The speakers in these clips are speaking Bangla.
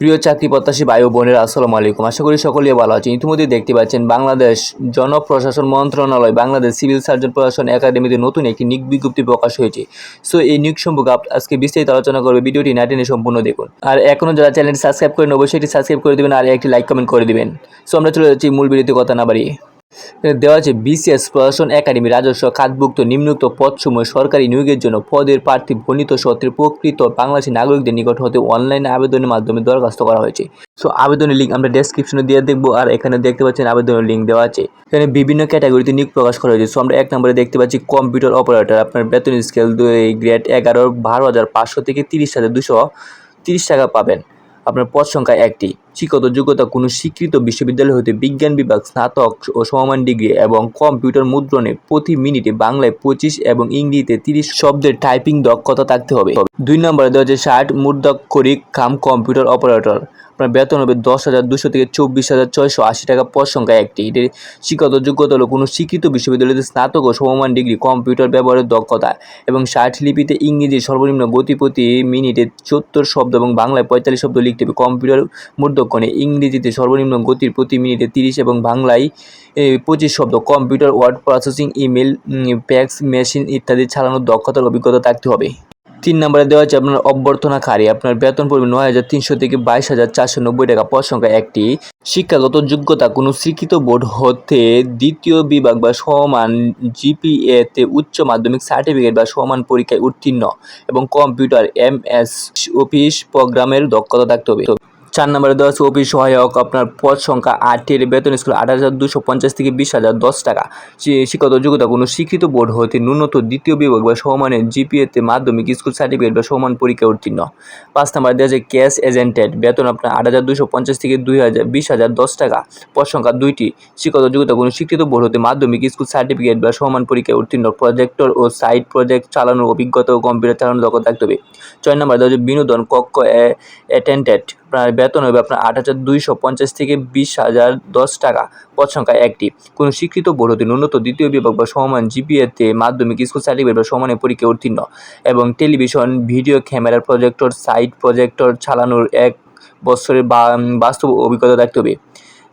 প্রিয় চাকরি প্রত্যাশী ভাই ও বোনেরা, আসসালামু আলাইকুম। আশা করি সকলেই ভালো আছেন। ইতিমধ্যেই দেখতে পাচ্ছেন বাংলাদেশ জনপ্রশাসন মন্ত্রণালয়, বাংলাদেশ সিভিল সার্জন প্রশাসন একাডেমিতে নতুন একটি নিক বিজ্ঞপ্তি প্রকাশ হয়েছে। সো, এই নিয়োগ সম্পর্কে আজকে বিস্তারিত আলোচনা করবে ভিডিওটি না টেনে সম্পূর্ণ দেখুন। আর এখনও যারা চ্যানেলটি সাবস্ক্রাইব করেন অবশ্যই এটি সাবস্ক্রাইব করে দেবেন আর একটি লাইক কমেন্ট করে দেবেন। সো, আমরা চলে যাচ্ছি মূল ভিডিওতে, কথা না বাড়িয়ে। দেওয়া আছে, বিসিএস প্রশাসন একাডেমি রাজস্ব খাতভুক্ত নিম্নোক্ত পদসমূহ সরকারি নিয়োগের জন্য পদের প্রার্থী বর্ণিত সত্ত্বে প্রকৃত বাংলাদেশি নাগরিকদের নিকট হতে অনলাইনে আবেদনের মাধ্যমে দরখাস্ত করা হয়েছে। সো, আবেদনের লিঙ্ক আমরা ডেসক্রিপশনে দিয়ে দেখব আর এখানে দেখতে পাচ্ছেন আবেদনের লিঙ্ক দেওয়া আছে। এখানে বিভিন্ন ক্যাটাগরিতে নিয়োগ প্রকাশ করা হয়েছে। সো, আমরা এক নম্বরে দেখতে পাচ্ছি কম্পিউটার অপারেটর আপনার বেতন স্কেল দুই গ্রেড এগারো, বারো হাজার পাঁচশো থেকে তিরিশ হাজার দুশো তিরিশ টাকা পাবেন। আপনার পদ সংখ্যা একটি। শিক্ষত যোগ্যতা কোনো স্বীকৃত বিশ্ববিদ্যালয় হতে বিজ্ঞান বিভাগ, স্নাতক ও সমমান ডিগ্রি এবং কম্পিউটার মুদ্রণে প্রতি মিনিটে বাংলায় পঁচিশ এবং ইংরেজিতে তিরিশ শব্দের টাইপিং দক্ষতা থাকতে হবে। দুই নম্বরে দেওয়া হচ্ছে ষাট মুদ্রাক্ষরিক কাম কম্পিউটার অপারেটর। আপনার বেতন হবে দশ হাজার দুশো থেকে চব্বিশ হাজার ছয়শো আশি টাকা পদ সংখ্যা একটি। এটির শিক্ষত যোগ্যতা হলো কোনো স্বীকৃত বিশ্ববিদ্যালয়তে স্নাতক ও সমমান ডিগ্রি কম্পিউটার ব্যবহারের দক্ষতা এবং ষাট লিপিতে ইংরেজি সর্বনিম্ন গতি প্রতি মিনিটে সত্তর শব্দ এবং বাংলায় পঁয়তাল্লিশ শব্দ লিখতে হবে। কম্পিউটার মূর্ধক্ষণে ইংরেজিতে সর্বনিম্ন গতির প্রতি মিনিটে তিরিশ এবং বাংলায় পঁচিশ শব্দ, computer, word processing, email fax, machine ইত্যাদি চালানোর দক্ষতার অভিজ্ঞতা থাকতে হবে। তিন নম্বরে দেওয়া আছে আপনার অভ্যর্থনাকারী আপনার বেতন পড়বে নয় হাজার তিনশো থেকে বাইশ হাজার চারশো নব্বই টাকা। পদ সংখ্যা একটি। শিক্ষাগত যোগ্যতা, কোনো স্বীকৃত বোর্ড হতে দ্বিতীয় বিভাগ বা সমান জিপিএতে উচ্চ মাধ্যমিক সার্টিফিকেট বা সমান পরীক্ষায় উত্তীর্ণ এবং কম্পিউটার, এম এস, অফিস, প্রোগ্রামের দক্ষতা থাকতে হবে। চার নম্বরে দেওয়া আছে অফিস সহায়ক। আপনার পদ সংখ্যা আটের বেতন স্কুল আট হাজার দুশো পঞ্চাশ থেকে বিশ হাজার দশ টাকা। শিক্ষাগত যোগ্যতা কোনো স্বীকৃত বোর্ড হতে ন্যূনতম দ্বিতীয় বিভাগ বা সমানের জিপিএতে মাধ্যমিক স্কুল সার্টিফিকেট বা সমান পরীক্ষা উত্তীর্ণ। পাঁচ নম্বর দেওয়া আছে ক্যাশ এজেন্টেড বেতন আপনার আট হাজার দুশো পঞ্চাশ থেকে দুই হাজার বিশ হাজার দশ টাকা। পদ সংখ্যা দুইটি। শিক্ষাগত যোগ্যতা কোনো স্বীকৃত বোর্ড হতে মাধ্যমিক স্কুল সার্টিফিকেট বা সমান পরীক্ষায় উত্তীর্ণ। প্রজেক্টর ও সাইট প্রজেক্ট চালানোর অভিজ্ঞতা ও কম্পিউটার চালানোর দক্ষতা থাকতে হবে। ছয় নম্বর দেওয়া আছে বিনোদন কক্ষ অ্যাটেন্ডেড আপনার বেতন হবে আপনার আট হাজার দুইশো পঞ্চাশ থেকে বিশ হাজার দশ টাকা। পদ সংখ্যা একটি। কোনো স্বীকৃত বোর্ড হতে ন্যূনতম দ্বিতীয় বিভাগ বা সমান জিপিএতে মাধ্যমিক, স্কুল সার্টিফিকেট বা সমানের পরীক্ষা উত্তীর্ণ এবং টেলিভিশন, ভিডিও ক্যামেরার প্রজেক্টর, সাইট প্রজেক্টর চালানোর এক বছরের বাস্তব অভিজ্ঞতা থাকতে হবে।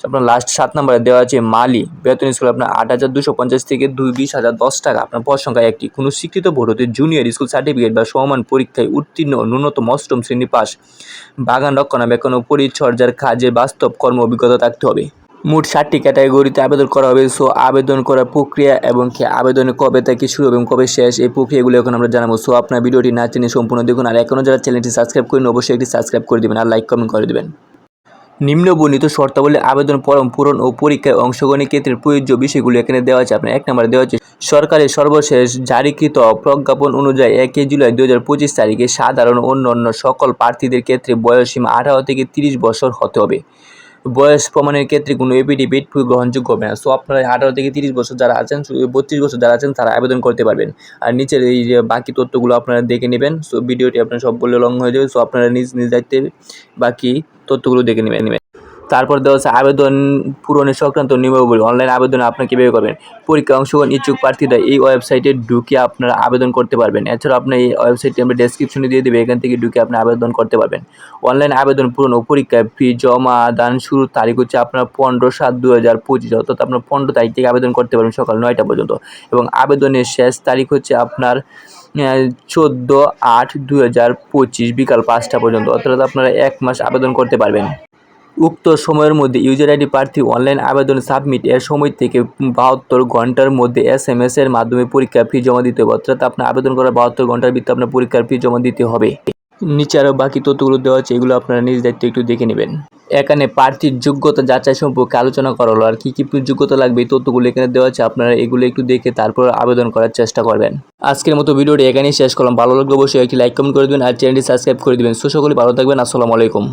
আপনার লাস্ট সাত নম্বরে দেওয়া আছে মালি। বেতন স্কুল আপনার আট হাজার দুশো পঞ্চাশ থেকে দুই বিশ হাজার দশ টাকা। আপনার পদ সংখ্যা একটি কোনো স্বীকৃত হতে জুনিয়র স্কুল সার্টিফিকেট বা সমান পরীক্ষায় উত্তীর্ণ ন্যূনতম অষ্টম শ্রেণি পাস। বাগান রক্ষণাবেক্ষণ ও পরিচর্যার কাজে বাস্তব কর্ম অভিজ্ঞতা থাকতে হবে। মোট ষাটটি ক্যাটাগরিতে আবেদন করা হবে। সো, আবেদন করার প্রক্রিয়া এবং কি আবেদনের কবে থেকে শুরু এবং কবে শেষ, এই প্রক্রিয়াগুলো এখন আমরা জানাব। সো, আপনার ভিডিওটি না চিনে সম্পূর্ণ দেখুন। আর এখনও যারা চ্যানেলটি সাবস্ক্রাইব করেন অবশ্যই একটি সাবস্ক্রাইব করে দেবেন আর লাইক কমেন্ট করে দেবেন। নিম্নবর্ণিত শর্তাবলী আবেদন ফরম পূরণ ও পরীক্ষায় অংশগ্রহণের ক্ষেত্রে প্রযোজ্য বিষয়গুলো এখানে দেওয়া আছে। আপনার এক নম্বরে দেওয়া আছে সরকারের সর্বশেষ জারিকৃত প্রজ্ঞাপন অনুযায়ী একই জুলাই দু হাজার পঁচিশ তারিখে সাধারণ অন্য অন্য সকল প্রার্থীদের ক্ষেত্রে বয়সসীমা আঠারো থেকে তিরিশ বছর হতে হবে। বয়স প্রমাণের ক্ষেত্রে কোনো এপিডি বেড গ্রহণযোগ্য হবে না। সো আপনারা আঠারো থেকে তিরিশ বছর যারা আছেন বত্রিশ বছর যারা আছেন, তারা আবেদন করতে পারবেন। আর নিচের এই যে বাকি তথ্যগুলো আপনারা দেখে নেবেন। সো ভিডিওটি আপনার সব বললে লং হয়ে যাবে। সো আপনারা নিজ নিজ দায়িত্বে বাকি তথ্যগুলো দেখে নেবেন। তারপর দেওয়া আছে আবেদন পূরণের সংক্রান্ত নিয়মাবলী। অনলাইন আবেদন আপনি কীভাবে করবেন? পরীক্ষা অংশগ্রহণ ইচ্ছুক প্রার্থীরা এই ওয়েবসাইটে ঢুকে আপনারা আবেদন করতে পারবেন। এছাড়া আপনি এই ওয়েবসাইটটি আমরা ডেসক্রিপশনে দিয়ে দেবে। এখান থেকে ঢুকে আপনি আবেদন করতে পারবেন। অনলাইন আবেদন পূরণ ও পরীক্ষায় ফি জমা, দান শুরুর তারিখ হচ্ছে আপনার পনেরো সাত দু হাজার পঁচিশ। অর্থাৎ আপনার পনেরো তারিখ থেকে আবেদন করতে পারবেন সকাল নয়টা পর্যন্ত। এবং আবেদনের শেষ তারিখ হচ্ছে আপনার চোদ্দ আট দু হাজার পঁচিশ বিকাল পাঁচটা পর্যন্ত। অর্থাৎ আপনারা এক মাস আবেদন করতে পারবেন। উক্ত সময়ের মধ্যে ইউজার আইডি প্রার্থী অনলাইন আবেদন সাবমিট এর সময় থেকে বাহাত্তর ঘণ্টার মধ্যে এস এম এস এর মাধ্যমে পরীক্ষার ফি জমা দিতে হবে। অর্থাৎ আপনার আবেদন করার বাহাত্তর ঘণ্টার ভিতরে আপনার পরীক্ষার ফি জমা দিতে হবে। নিচে আরও বাকি তথ্যগুলো দেওয়া আছে, এগুলো আপনারা নিজ দায়িত্বে একটু দেখে নেবেন। এখানে প্রার্থীর যোগ্যতা যাচাই সম্পর্কে আলোচনা করা হলো, আর কী কী যোগ্যতা লাগবে এই তথ্যগুলো এখানে দেওয়া আছে, আপনারা এগুলো একটু দেখে তারপর আবেদন করার চেষ্টা করবেন। আজকের মতো ভিডিওটি এখানেই শেষ করলাম। ভালো লাগলে অবশ্যই একটি লাইক কমেন্ট করে দেবেন, আর চ্যানেলটি সাবস্ক্রাইব করে দেবেন। সো সকলে ভালো থাকবেন, আসসালামু আলাইকুম।